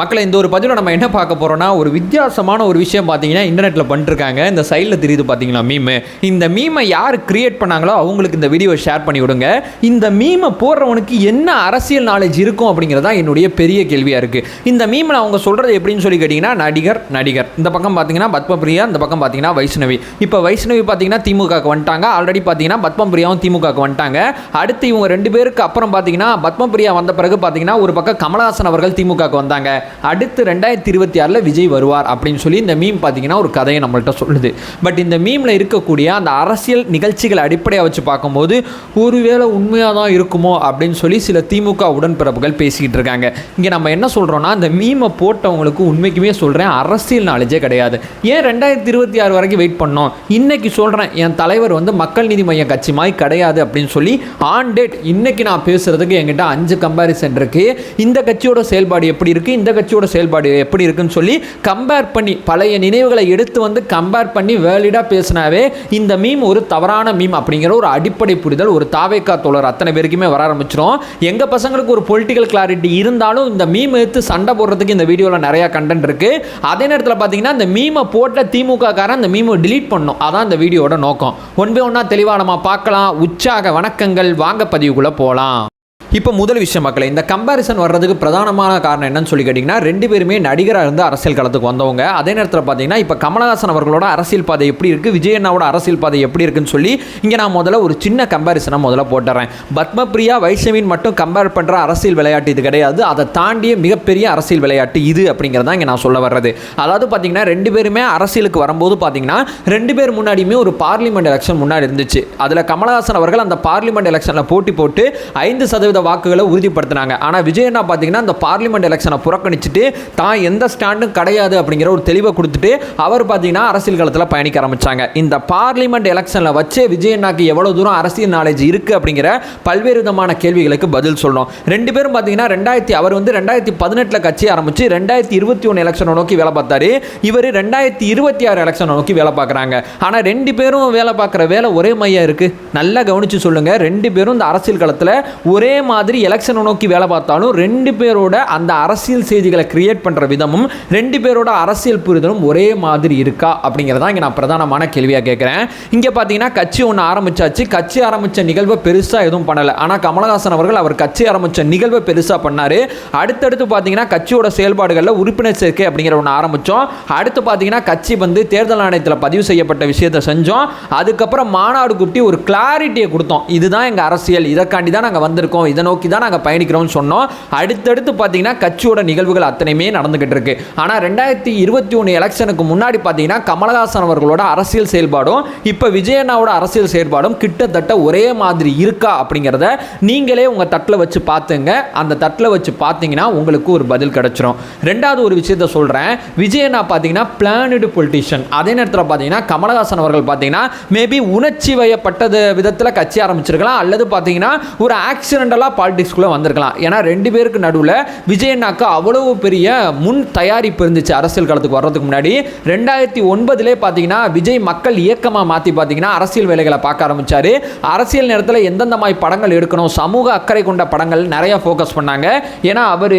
மக்களை இந்த ஒரு பதிவில் நம்ம என்ன பார்க்க போகிறோம்னா ஒரு வித்தியாசமான ஒரு விஷயம் பார்த்தீங்கன்னா இன்டர்நெட்டில் பண்ணிருக்காங்க. இந்த சைடில் தெரியுது பார்த்தீங்களா மீமு இந்த மீமை யார் கிரியேட் பண்ணாங்களோ அவங்களுக்கு இந்த வீடியோவை ஷேர் பண்ணி விடுங்க. இந்த மீமை போடுறவனுக்கு என்ன அரசியல் நாலேஜ் இருக்கும் அப்படிங்கிறதா என்னுடைய பெரிய கேள்வியாக இருக்குது இந்த மீமில் அவங்க சொல்கிறது எப்படின்னு சொல்லி கேட்டிங்கன்னா நடிகர் நடிகர். இந்த பக்கம் பார்த்தீங்கன்னா பத்மபிரியா இந்த பக்கம் பார்த்தீங்கன்னா வைஷ்ணவி. இப்போ வைஷ்ணவி பார்த்தீங்கன்னா திமுகவுக்கு வந்துட்டாங்க. ஆல்ரெடி பார்த்தீங்கன்னா பத்மபிரியாவும் திமுகவுக்கு வந்துட்டாங்க. அடுத்து இவங்க ரெண்டு பேருக்கு அப்புறம் பார்த்தீங்கன்னா பத்மபிரியா வந்த பிறகு பார்த்தீங்கன்னா ஒரு பக்கம் கமலஹாசன் அவர்கள் திமுகவுக்கு வந்தாங்க. அடுத்து ரெண்டாயிரத்தி இருபத்தி ஆறில் விஜய் வருவார் அப்படின்னு சொல்லி இந்த மீம் பார்த்தீங்கன்னா ஒரு கதையை நம்மள்கிட்ட சொல்லுது. பட் இந்த மீமில் இருக்கக்கூடிய அந்த அரசியல் நிகழ்ச்சிகளை அடிப்படையாக வச்சு பார்க்கும்போது ஒருவேளை உண்மையாக தான் இருக்குமோ அப்படின்னு சொல்லி சில திமுக உடன்பிறப்புகள் பேசிக்கிட்டு இருக்காங்க. இங்கே நம்ம என்ன சொல்கிறோன்னா இந்த மீமை போட்டவங்களுக்கு உண்மைக்குமே சொல்கிறேன் அரசியல் நாலேஜே கிடையாது. ஏன் ரெண்டாயிரத்தி இருபத்தி ஆறு வரைக்கும் வெயிட் பண்ணோம்? இன்றைக்கி சொல்கிறேன் என் தலைவர் வந்து மக்கள் நீதி மையம் கட்சி மாதிரி கிடையாது அப்படின்னு சொல்லி ஆன் டேட் இன்றைக்கி நான் பேசுகிறதுக்கு என்கிட்ட அஞ்சு கம்பாரிசன் இருக்குது இந்த கட்சியோட செயல்பாடு எப்படி இருக்குது இந்த கட்சியோட செயல்பாடு எப்படி இருக்குன்னு சொல்லி கம்பேர் பண்ணி பழைய நினைவுகளை எடுத்து வந்து கம்பேர் பண்ணி வேலிடாக பேசினாவே இந்த மீம் ஒரு தவறான மீம் அப்படிங்கிற ஒரு அடிப்படை புரிதல் ஒரு தாவேக்கா தோழர் அத்தனை பேருக்குமே வர ஆரம்பிச்சிடும் எங்கள் பசங்களுக்கு ஒரு பொலிட்டிக்கல் கிளாரிட்டி இருந்தாலும் இந்த மீம் எடுத்து சண்டை போடுறதுக்கு இந்த வீடியோவில் நிறையா கண்டென்ட் இருக்குது அதே நேரத்தில் பார்த்தீங்கன்னா இந்த மீமை போட்ட திமுக காரன் அந்த மீமை டிலீட் பண்ணும் அதான் இந்த வீடியோட நோக்கம். ஒன் பை ஒன்றா தெளிவாக நம்ம பார்க்கலாம். உற்சாக வணக்கங்கள். வாங்க பதிவுக்குள்ளே போகலாம் இப்போ முதல் விஷயம் மக்களை இந்த கம்பேரிசன் வர்றதுக்கு பிரதானமான காரணம் என்னன்னு சொல்லி கேட்டிங்கன்னா ரெண்டு பேருமே நடிகராக இருந்து அரசியல் களத்துக்கு வந்தவங்க. அதே நேரத்தில் பார்த்தீங்கன்னா இப்போ கமலஹாசன் அவர்களோட அரசியல் பாதை எப்படி இருக்குது விஜயண்ணாவோட அரசியல் பாதை எப்படி இருக்குன்னு சொல்லி இங்கே நான் முதல்ல ஒரு சின்ன கம்பேரிசனை முதல்ல போட்டுறேன். பத்மபிரியா வைஷ்ணவின் மட்டும் கம்பேர் பண்ணுற அரசியல் விளையாட்டு இது கிடையாது. அதை தாண்டிய மிகப்பெரிய அரசியல் விளையாட்டு இது அப்படிங்கிறதா இங்கே நான் சொல்ல வர்றது. அதாவது பார்த்தீங்கன்னா ரெண்டு பேருமே அரசியலுக்கு வரும்போது பார்த்தீங்கன்னா ரெண்டு பேர் முன்னாடியுமே ஒரு பார்லிமெண்ட் எலெக்ஷன் முன்னாடி இருந்துச்சு. அதில் கமலஹாசன் அவர்கள் அந்த பார்லிமெண்ட் எலெக்ஷனில் போட்டி போட்டு ஐந்து சதவீத வாக்குகளை உறுதிப்படுத்தினாங்க. ஆனால் விஜய் என்ன பார்த்தீங்கன்னா அந்த பார்லிமெண்ட் எலெக்ஷனை புறக்கணிச்சுட்டு தான் எந்த ஸ்டாண்டும் கிடையாது அப்படிங்கிற ஒரு தெளிவை கொடுத்துட்டு அவர் பார்த்தீங்கன்னா அரசியல் காலத்தில் பயணிக்க ஆரம்பிச்சாங்க. இந்த பார்லிமெண்ட் எலெக்ஷனில் வச்சே விஜய் அண்ணாக்கு எவ்வளோ தூரம் அரசியல் நாலேஜ் இருக்குது அப்படிங்கிற பல்வேறு விதமான கேள்விகளுக்கு பதில் சொல்லணும் ரெண்டு பேரும் பார்த்தீங்கன்னா ரெண்டாயிரத்தி அவர் வந்து ரெண்டாயிரத்தி பதினெட்டில் கட்சி ஆரம்பித்து ரெண்டாயிரத்தி இருபத்தி ஒன்று எலெக்ஷனை நோக்கி வேலை பார்த்தாரு. இவர் ரெண்டாயிரத்தி இருபத்தி ஆறு எலெக்ஷனை நோக்கி வேலை பார்க்குறாங்க. ஆனால் ரெண்டு பேரும் வேலை பார்க்குற வேலை ஒரே மையம் இருக்குது நல்லா கவனித்து சொல்லுங்கள் ரெண்டு பேரும் இந்த அரசியல் காலத்தில் ஒரே மாதிரி மாதிரி எலெக்ஷனை நோக்கி வேலை பார்த்தாலும் ரெண்டு பேரோட அந்த அரசியல் செய்திகளை கிரியேட் பண்ணுற விதமும் ரெண்டு பேரோட அரசியல் புரிதலும் ஒரே மாதிரி இருக்கா அப்படிங்கிறதா இங்கே நான் பிரதானமான கேள்வியாக கேட்குறேன் இங்கே பார்த்தீங்கன்னா கட்சி ஒன்று ஆரம்பிச்சாச்சு. கட்சி ஆரம்பித்த நிகழ்வை பெருசாக எதுவும் பண்ணலை. ஆனால் கமலஹாசன் அவர்கள் அவர் கட்சி ஆரம்பித்த நிகழ்வை பெருசாக பண்ணார். அடுத்தடுத்து பார்த்தீங்கன்னா கட்சியோட செயல்பாடுகளில் உறுப்பினர் சேர்க்கை அப்படிங்கிற ஒன்று ஆரம்பித்தோம் அடுத்து பார்த்தீங்கன்னா கட்சி வந்து தேர்தல் ஆணையத்தில் பதிவு செய்யப்பட்ட விஷயத்தை செஞ்சோம். அதுக்கப்புறம் மாநாடு கூப்பிட்டு ஒரு கிளாரிட்டியை கொடுத்தோம். இதுதான் எங்கள் அரசியல். இதற்காண்டி தான் நாங்கள் வந்திருக்கோம். இதை நோக்கி தான் நாங்கள் பயணிக்கிறோம்னு சொன்னோம். அடுத்தடுத்து பார்த்தீங்கன்னா கட்சியோட நிகழ்வுகள் அத்தனையுமே நடந்துகிட்டு இருக்கு. ஆனால் ரெண்டாயிரத்தி இருபத்தி ஒன்று எலெக்ஷனுக்கு முன்னாடி பார்த்தீங்கன்னா கமலஹாசன் அவர்களோட அரசியல் செயல்பாடும் இப்போ விஜயண்ணாவோட அரசியல் செயல்பாடும் கிட்டத்தட்ட ஒரே மாதிரி இருக்கா அப்படிங்கிறத நீங்களே உங்கள் தட்டில் வச்சு பார்த்துங்க அந்த தட்டில் வச்சு பார்த்தீங்கன்னா உங்களுக்கு ஒரு பதில் கிடச்சிரும். ரெண்டாவது ஒரு விஷயத்த சொல்கிறேன் விஜயண்ணா பார்த்தீங்கன்னா பிளானடு பொலிட்டிஷியன் அதே நேரத்தில் பார்த்தீங்கன்னா கமலஹாசன் அவர்கள் பார்த்தீங்கன்னா மேபி உணர்ச்சி வயப்பட்டது விதத்தில் கட்சி ஆரம்பிச்சிருக்கலாம். அல்லது பார்த்தீங்கன்னா ஒரு ஆக்சிடென்டலாக பாலிடிக்ஸ்குள்ளே வந்திருக்கலாம். ஏன்னா ரெண்டு பேருக்கு நடுவில் விஜயண்ணாக்கு அவ்வளவு பெரிய முன் தயாரிப்பு இருந்துச்சு அரசியல் காலத்துக்கு வர்றதுக்கு முன்னாடி. ரெண்டாயிரத்தி ஒன்பதுலேயே பார்த்தீங்கன்னா விஜய் மக்கள் இயக்கமாக மாற்றி பார்த்தீங்கன்னா அரசியல் வேலைகளை பார்க்க ஆரம்பிச்சாரு. அரசியல் நேரத்தில் எந்தெந்த மாதிரி படங்கள் எடுக்கணும் சமூக அக்கறை கொண்ட படங்கள் நிறைய ஃபோக்கஸ் பண்ணாங்க. ஏன்னா அவர்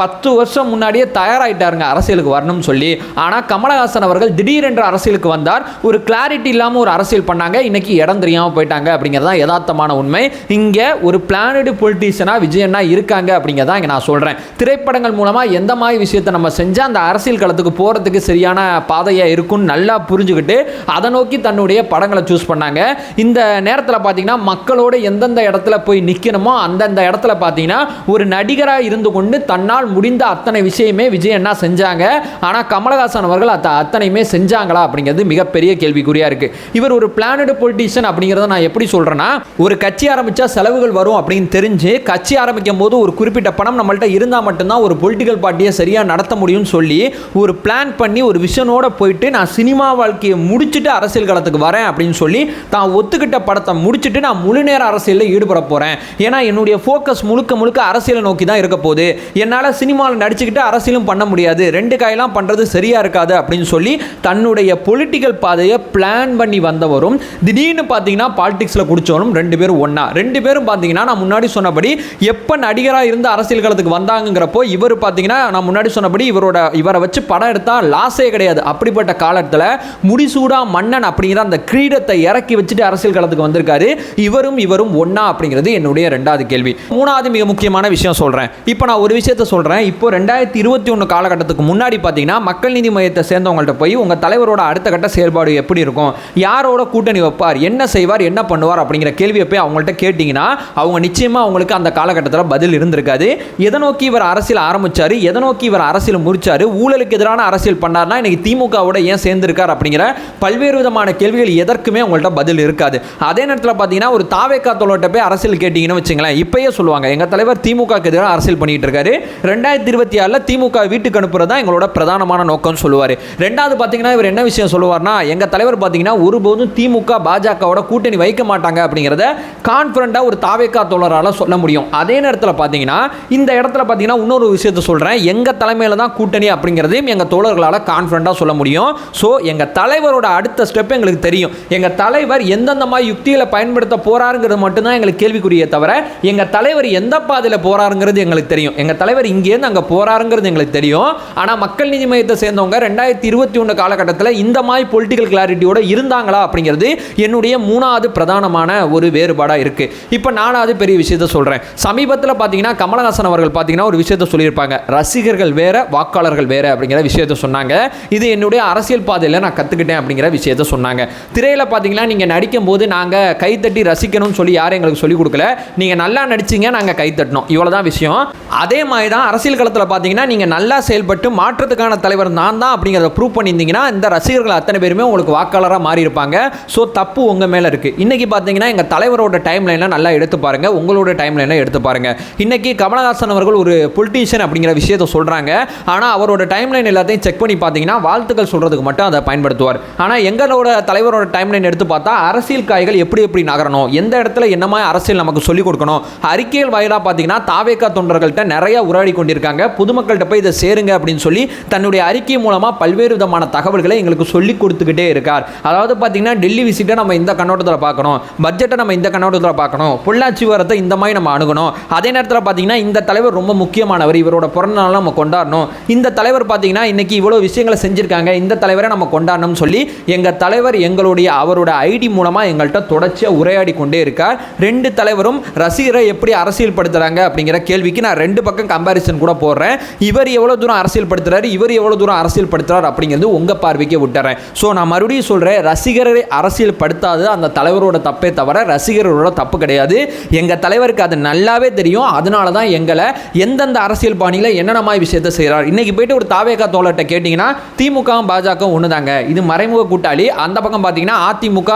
பத்து வருஷம் முன்னாடியே தயாராகிட்டாருங்க அரசியலுக்கு வரணும்னு சொல்லி. ஆனால் கமலஹாசன் அவர்கள் திடீரென்று அரசியலுக்கு வந்தார். ஒரு கிளாரிட்டி இல்லாமல் ஒரு அரசியல் பண்ணாங்க. இன்னைக்கு இடம் தெரியாமல் போயிட்டாங்க அப்படிங்கிறது தான் யதார்த்தமான உண்மை. இங்கே ஒரு பிளானடு பொலிட்டீஷியனாக விஜயண்ணா இருக்காங்க அப்படிங்கிறத இங்கே நான் சொல்கிறேன் திரைப்படங்கள் மூலமாக எந்த மாதிரி விஷயத்தை நம்ம செஞ்சால் அந்த அரசியல் களத்துக்கு போகிறதுக்கு சரியான பாதையாக இருக்கும்னு நல்லா புரிஞ்சுக்கிட்டு அதை நோக்கி தன்னுடைய படங்களை சூஸ் பண்ணாங்க. இந்த நேரத்தில் பார்த்தீங்கன்னா மக்களோட எந்தெந்த இடத்துல போய் நிற்கணுமோ அந்தந்த இடத்துல பார்த்தீங்கன்னா ஒரு நடிகராக இருந்து கொண்டு தன்னால் முடிந்த அத்தனை விஷயமே விஜய் என்ன செஞ்சாங்க. ஆனால் கமலஹாசன் அவர்கள் அத்த அத்தனையுமே செஞ்சாங்களா அப்படிங்கிறது மிகப்பெரிய கேள்விக்குறியாக இருக்குது இவர் ஒரு பிளானடு பொலிட்டீஷியன் அப்படிங்கிறத நான் எப்படி சொல்கிறேன்னா ஒரு கட்சி ஆரம்பித்தா செலவுகள் வரும் அப்படின்னு தெரிஞ்சு கட்சி ஆரம்பிக்கும் போது ஒரு குறிப்பிட்ட பணம் நம்மள்ட்ட இருந்தால் மட்டும்தான் ஒரு பொலிட்டிக்கல் பார்ட்டியை சரியாக நடத்த முடியும்னு சொல்லி ஒரு பிளான் பண்ணி ஒரு விஷனோட போயிட்டு நான் சினிமா வாழ்க்கையை முடிச்சுட்டு அரசியல் களத்துக்கு வரேன் அப்படின்னு சொல்லி தான் ஒத்துக்கிட்ட படத்தை முடிச்சுட்டு நான் முழு நேர அரசியலில் ஈடுபட போகிறேன் ஏன்னா என்னுடைய ஃபோக்கஸ் முழுக்க முழுக்க அரசியலை நோக்கி தான் இருக்க போகுது. என்னால் சினிமாவில் நடிச்சுக்கிட்டு அரசியலும் பண்ண முடியாது. ரெண்டு காயெல்லாம் பண்ணுறது சரியாக இருக்காது அப்படின்னு சொல்லி தன்னுடைய பொலிட்டிக்கல் பாதையை பிளான் பண்ணி வந்தவரும் திடீர்னு பார்த்தீங்கன்னா பாலிடிக்ஸில் குடித்தவரும் ரெண்டு பேரும் ஒன்றா ரெண்டு பேரும் பார்த்தீங்கன்னா நான் முன்னாடி சொன்ன சொன்னபடி எப்போ நடிகராக இருந்து அரசியல் களத்துக்கு வந்தாங்கிறப்போ இவர் பார்த்தீங்கன்னா நான் முன்னாடி சொன்னபடி இவரோட இவரை வச்சு படம் எடுத்தால் லாஸே கிடையாது. அப்படிப்பட்ட காலத்தில் முடிசூடா மன்னன் அப்படிங்கிற அந்த கிரீடத்தை இறக்கி வச்சுட்டு அரசியல் களத்துக்கு வந்திருக்காரு. இவரும் இவரும் ஒன்னா அப்படிங்கிறது என்னுடைய ரெண்டாவது கேள்வி. மூணாவது மிக முக்கியமான விஷயம் சொல்கிறேன் இப்போ நான் ஒரு விஷயத்த சொல்கிறேன் இப்போ ரெண்டாயிரத்தி இருபத்தி ஒன்று காலகட்டத்துக்கு முன்னாடி பார்த்தீங்கன்னா மக்கள் நீதி மையத்தை சேர்ந்தவங்கள்ட்ட போய் உங்கள் தலைவரோட அடுத்த கட்ட செயல்பாடு எப்படி இருக்கும்? யாரோட கூட்டணி வைப்பார்? என்ன செய்வார்? என்ன பண்ணுவார்? அப்படிங்கிற கேள்வியை போய் அவங்கள்ட்ட கேட்டிங்கன்னா அவங்க நிச்சயமாக அவங்களுக்கு அந்த காலகட்டத்தில் பதில் இருந்திருக்காது. எதை நோக்கி இவர் அரசியல் ஆரம்பித்தார் எதை நோக்கி இவர் அரசியல் முடித்தார் ஊழலுக்கு எதிரான அரசியல் பண்ணார்னா இன்றைக்கி திமுகவோட ஏன் சேர்ந்திருக்கார் அப்படிங்கிற பல்வேறு விதமான கேள்விகள் எதற்குமே உங்கள்கிட்ட பதில் இருக்காது. அதே நேரத்தில் பார்த்தீங்கன்னா ஒரு தாவேக்கா தோழர்கிட்ட போய் அரசியல் கேட்டிங்கன்னு வச்சுங்களேன் இப்பயே சொல்லுவாங்க. எங்கள் தலைவர் திமுகக்கு எதிராக அரசியல் பண்ணிகிட்டு இருக்காரு. ரெண்டாயிரத்தி இருபத்தி ஆறில் திமுக வீட்டுக்கு அனுப்புறது தான் எங்களோட பிரதானமான நோக்கம்னு சொல்லுவார். ரெண்டாவது பார்த்தீங்கன்னா இவர் என்ன விஷயம் சொல்லுவார்னா எங்கள் தலைவர் பார்த்தீங்கன்னா ஒருபோதும் திமுக பாஜகவோட கூட்டணி வைக்க மாட்டாங்க அப்படிங்கிறத கான்ஃபிடண்ட்டாக ஒரு தாவேக்கா தோழரால் சொல்ல முடியும். அதே நேரத்தில் பார்த்தீங்கன்னா இந்த இடத்துல பார்த்தீங்கன்னா இன்னொரு விஷயத்த சொல்கிறேன் எங்கள் தலைமையில் தான் கூட்டணி அப்படிங்கிறதையும் எங்கள் தோழர்களால் கான்ஃபிடண்ட்டாக சொல்ல முடியும். ஸோ எங்கள் தலைவரோட அடுத்த ஸ்டெப் எங்களுக்கு தெரியும். எங்கள் தலைவர் எந்தெந்த மாதிரி யுக்திகளை பயன்படுத்த போகிறாருங்கிறது மட்டும்தான் எங்களுக்கு கேள்விக்குரிய தவிர எங்கள் தலைவர் எந்த பாதையில் போகிறாருங்கிறது எங்களுக்கு தெரியும். எங்கள் தலைவர் இங்கேருந்து அங்கே போகிறாருங்கிறது எங்களுக்கு தெரியும். ஆனால் மக்கள் நீதி மையத்தை சேர்ந்தவங்க ரெண்டாயிரத்தி இருபத்தி ஒன்று காலகட்டத்தில் இந்த மாதிரி பொலிட்டிக்கல் கிளாரிட்டியோட இருந்தாங்களா அப்படிங்கிறது என்னுடைய மூணாவது பிரதானமான ஒரு வேறுபாடாக இருக்குது இப்போ நாலாவது பெரிய விஷயத்த சொல்கிறேன் சமீபத்தில் பார்த்தீங்கன்னா கமலஹாசன் அவர்கள் பார்த்தீங்கன்னா ஒரு விஷயத்த சொல்லியிருப்பாங்க. ரசிகர்கள் வேற வாக்காளர்கள் வேற அப்படிங்கிற விஷயத்த சொன்னாங்க. இது என்னுடைய அரசியல் பாதையில் நான் கற்றுக்கிட்டேன் அப்படிங்கிற விஷயத்த சொன்னாங்க. திரையில் பார்த்தீங்கன்னா நீங்கள் நடிக்கும் போது நாங்கள் கைத்தட்டி ரசிக்கணும்னு சொல்லி யாரும் எங்களுக்கு சொல்லிக் கொடுக்கல. நீங்கள் நல்லா நடிச்சீங்க நாங்கள் கைத்தட்டணும் இவ்வளோ தான் விஷயம். அதே மாதிரி தான் அரசியல் களத்தில் பார்த்தீங்கன்னா நீங்கள் நல்லா செயல்பட்டு மாற்றத்துக்கான தலைவர் நான் தான் அப்படிங்கிறத ப்ரூவ் பண்ணியிருந்தீங்கன்னா இந்த ரசிகர்கள் அத்தனை பேருமே உங்களுக்கு வாக்காளராக மாறி இருப்பாங்க ஸோ தப்பு உங்கள் மேலே இருக்குது இன்றைக்கி பார்த்தீங்கன்னா எங்கள் தலைவரோட டைம் லைனில் நல்லா எடுத்து பாருங்கள் உங்களோட டைமில் என்ன எடுத்து பாருங்கள் இன்றைக்கி கமலஹாசன் அவர்கள் ஒரு பொலிட்டீஷியன் அப்படிங்கிற விஷயத்தை சொல்கிறாங்க ஆனால் அவரோட டைம் லைன் எல்லாத்தையும் செக் பண்ணி பார்த்தீங்கன்னா வாழ்த்துக்கள் சொல்கிறதுக்கு மட்டும் அதை பயன்படுத்துவார். ஆனால் எங்களோட தலைவரோட டைம் லைன் எடுத்து பார்த்தா அரசியல் காய்கள் எப்படி எப்படி நகரணும்? எந்த இடத்துல என்ன மாதிரி அரசியல் நமக்கு சொல்லிக் கொடுக்கணும்? அறிக்கைகள் வாயிலாக பார்த்தீங்கன்னா தாவேக்கா தொண்டர்கள்ட்ட நிறைய உரையாடி கொண்டிருக்காங்க. பொதுமக்கள்கிட்ட போய் இதை சேருங்க அப்படின்னு சொல்லி தன்னுடைய அறிக்கை மூலமாக பல்வேறு விதமான தகவல்களை எங்களுக்கு சொல்லிக் கொடுத்துக்கிட்டே இருக்கார். அதாவது பார்த்தீங்கன்னா டெல்லி விசிட்டை நம்ம இந்த கண்ணோட்டத்தில் பார்க்கணும். பட்ஜெட்டை நம்ம இந்த கண்ணோட்டத்தில் பார்க்கணும். பொள்ளாச்சி வரத்தை இந்த மாதிரி நம்ம அணுகணும். அதே நேரத்தில் பார்த்தீங்கன்னா இந்த தலைவர் ரொம்ப முக்கியமானவர். இவரோட பிறந்த நாளை நம்ம கொண்டாடணும். இந்த தலைவர் பார்த்தீங்கன்னா இன்னைக்கு இவ்வளோ விஷயங்களை செஞ்சுருக்காங்க. இந்த தலைவரை நம்ம கொண்டாடணும்னு சொல்லி எங்கள் தலைவர் எங்களுடைய அவரோட ஐடி மூலமாக எங்கள்கிட்ட தொடர்ச்சியாக உரையாடி கொண்டே இருக்கார். ரெண்டு தலைவரும் ரசிகரை எப்படி அரசியல் படுத்துகிறாங்க அப்படிங்கிற கேள்விக்கு நான் ரெண்டு பக்கம் கம்பாரிசன் கூட போடுறேன். இவர் எவ்வளோ தூரம் அரசியல் படுத்துறாரு இவர் எவ்வளோ தூரம் அரசியல் படுத்துறாரு அப்படிங்கிறது உங்கள் பார்வைக்கு விட்டுறேன். ஸோ நான் மறுபடியும் சொல்கிறேன் ரசிகரை அரசியல் படுத்தாது அந்த தலைவரோட தப்பே தவிர ரசிகர்களோட தப்பு கிடையாது. எங்கள் தலைவருக்கு அது நல்லாவே தெரியும். அதனால தான் எங்களை எந்தெந்த அரசியல் பாணியில் என்னென்ன மாதிரி விஷயத்தை செய்கிறார் இன்னைக்கு போயிட்டு ஒரு தாவேகா தோழர்கிட்ட கேட்டிங்கன்னா திமுகவும் பாஜகவும் ஒன்று தாங்க இது மறைமுக கூட்டாளி. அந்த பக்கம் பார்த்தீங்கன்னா அதிமுக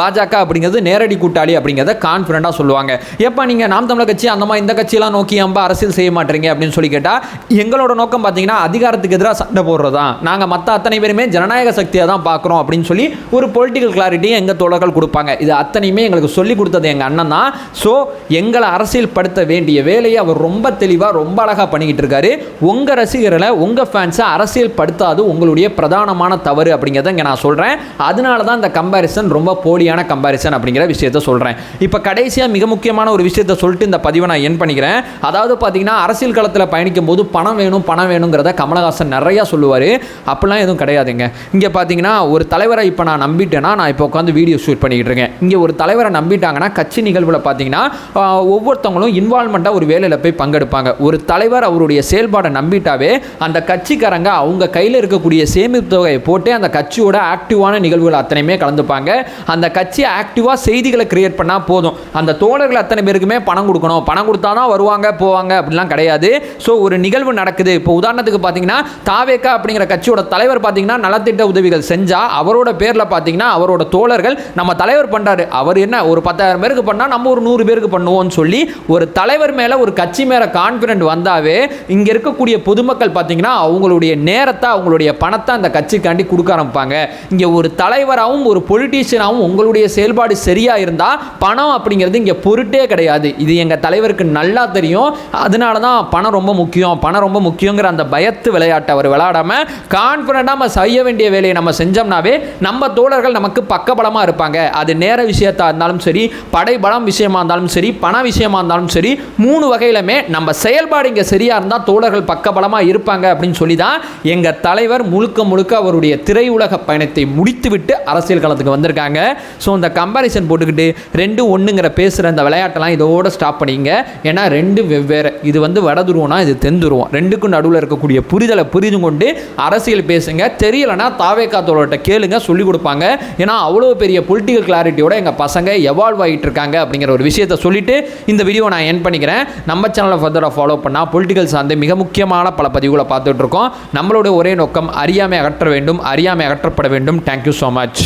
பாஜக அப்படிங்கிறது நேரடி கூட்டாளி அப்படிங்கிறத கான்ஃபிடண்ட்டாக சொல்லுவாங்க. எப்போ நீங்கள் நாம் தமிழர் கட்சி அந்த மாதிரி இந்த கட்சியெல்லாம் நோக்கி அம்ப அரசியல் செய்ய மாட்டீங்க அப்படின்னு சொல்லி கேட்டால் எங்களோட நோக்கம் பார்த்தீங்கன்னா அதிகாரத்துக்கு எதிராக சண்டை போடுறது தான் நாங்கள் மற்ற அத்தனை பேருமே ஜனநாயக சக்தியாக தான் பார்க்குறோம் அப்படின்னு சொல்லி ஒரு பொலிட்டிக்கல் கிளாரிட்டியை எங்கள் தோழர்கள் கொடுப்பாங்க. இது அத்தனையுமே எங்களுக்கு சொல்லி கொடுத்தது எங்கள் அண்ணன் தான். ஸோ எங்கள் அரசியல் படுத்த வேண்டிய வேலையை அவர் ரொம்ப தெளிவாக ரொம்ப அழகாக பண்ணிக்கிட்டு இருக்காரு. உங்கள் ரசிகர்களை உங்கள் ஃபேன்ஸை அரசியல் படுத்தாது உங்களுடைய பிரதானமான தவறு அப்படிங்கிறத இங்கே நான் சொல்கிறேன் அதனால தான் இந்த கம்பாரிசன் ரொம்ப போலியான கம்பாரிசன் அப்படிங்கிற விஷயத்த சொல்கிறேன் இப்போ கடைசியாக மிக முக்கியமான ஒரு விஷயத்த சொல்லிட்டு இந்த பதிவை நான் என் பண்ணிக்கிறேன். அதாவது பார்த்தீங்கன்னா அரசியல் களத்தில் பயணிக்கும் போது பணம் வேணும் பணம் வேணுங்கிறத கமலஹாசன் நிறையா சொல்லுவார். அப்படிலாம் எதுவும் கிடையாதுங்க. இங்கே பார்த்தீங்கன்னா ஒரு தலைவரை இப்போ நான் நம்பிட்டேன்னா நான் இப்போ உட்காந்து வீடியோ ஷூட் பண்ணிக்கிட்டு இருக்கேன். இங்கே ஒரு தலைவரை நம்பிட்டாங்கன்னா கட்சி நிகழ்வில் பார்த்தீங்கன்னா ஒவ்வொருத்தவங்களும் இன்வால்மெண்ட்டாக ஒரு வேலையில் போய் பங்கெடுப்பாங்க. ஒரு தலைவர் அவருடைய செயல்பாடை நம்பிட்டாவே அந்த கட்சிக்காரங்க அவங்க கையில் இருக்கக்கூடிய சேமிப்பு தொகையை போட்டு அந்த கட்சியோட ஆக்டிவான நிகழ்வுகள் அத்தனையுமே கலந்துப்பாங்க. அந்த கட்சி ஆக்டிவாக செய்திகளை கிரியேட் பண்ணால் போதும். அந்த தோழர்கள் அத்தனை பேருக்குமே பணம் கொடுக்கணும். பணம் கொடுத்தா தான் வருவாங்க போவாங்க அப்படிலாம் கிடையாது. ஸோ ஒரு நிகழ்வு நடக்குது. இப்போ உதாரணத்துக்கு பார்த்தீங்கன்னா தாவேக்கா அப்படிங்கிற கட்சியோட தலைவர் பார்த்தீங்கன்னா நலத்திட்ட உதவிகள் செஞ்சால் அவரோட பேரில் பார்த்தீங்கன்னா அவரோட தோழர்கள் நம்ம தலைவர் பண்ணுறாரு அவர் என்ன ஒரு பத்தாயிரம் பேருக்கு பண்ணால் நம்ம ஒரு நூறு பேருக்கு பண்ணுவோம் பண்ணுவோம்னு சொல்லி ஒரு தலைவர் மேலே ஒரு கட்சி மேலே கான்ஃபிடென்ட் வந்தாவே இங்கே இருக்கக்கூடிய பொதுமக்கள் பார்த்தீங்கன்னா அவங்களுடைய நேரத்தை அவங்களுடைய பணத்தை அந்த கட்சிக்காண்டி கொடுக்க ஆரம்பிப்பாங்க. இங்கே ஒரு தலைவராகவும் ஒரு பொலிட்டீஷியனாகவும் உங்களுடைய செயல்பாடு சரியாக இருந்தால் பணம் அப்படிங்கிறது இங்கே பொருட்டே கிடையாது. இது எங்கள் தலைவருக்கு நல்லா தெரியும். அதனால தான் பணம் ரொம்ப முக்கியம். பணம் ரொம்ப முக்கியங்கிற அந்த பயத்து விளையாட்டை அவர் விளையாடாமல் கான்ஃபிடண்ட்டாக நம்ம செய்ய வேண்டிய வேலையை நம்ம செஞ்சோம்னாவே நம்ம தோழர்கள் நமக்கு பக்கபலமாக இருப்பாங்க. அது நேர விஷயத்தா இருந்தாலும் சரி படை பலம் விஷயமா இருந்தாலும் சரி பண விஷயமா இருந்தாலும் சரி மூணு வகையிலுமே நம்ம செயல்பாடு இங்கே சரியாக இருந்தால் தோழர்கள் பக்கபலமாக இருப்பாங்க அப்படின்னு சொல்லி தான் எங்கள் தலைவர் முழுக்க முழுக்க அவருடைய திரையுலக பயணத்தை முடித்துவிட்டு அரசியல் களத்துக்கு வந்திருக்காங்க. ஸோ இந்த கம்பாரிசன் போட்டுக்கிட்டு ரெண்டு ஒன்றுங்கிற பேசுகிற அந்த விளையாட்டெல்லாம் இதோட ஸ்டாப் பண்ணிங்க. ஏன்னா ரெண்டு வெவ்வேறு. இது வந்து வடதுருவம்னா இது தெந்துருவோம் ரெண்டுக்கும் நடுவில் இருக்கக்கூடிய புரிதலை புரிந்து கொண்டு அரசியல் பேசுங்க. தெரியலைன்னா தாவேக்கா தோழர்கிட்ட கேளுங்க சொல்லிக் கொடுப்பாங்க. ஏன்னா அவ்வளோ பெரிய பொலிட்டிக்கல் கிளாரிட்டியோட எங்கள் பசங்க எவால்வ் ஆகிட்டு இருக்காங்க அப்படிங்கிற ஒரு விஷயத்தை சொல்லிட்டு இந்த வீடியோ நான் என் பண்ணிக்கிறேன். நம்ம சேனலை ஃபர்தராக ஃபாலோ பண்ணால் பொலிட்டிக்கல் சார்ந்து மிக முக்கியமான பல பதிவுகளை பார்த்துட்டு இருக்கோம். நம்மளுடைய ஒரே நோக்கம் அறியாமை அகற்ற வேண்டும் அறியாமை அகற்றப்பட வேண்டும். Thank you so much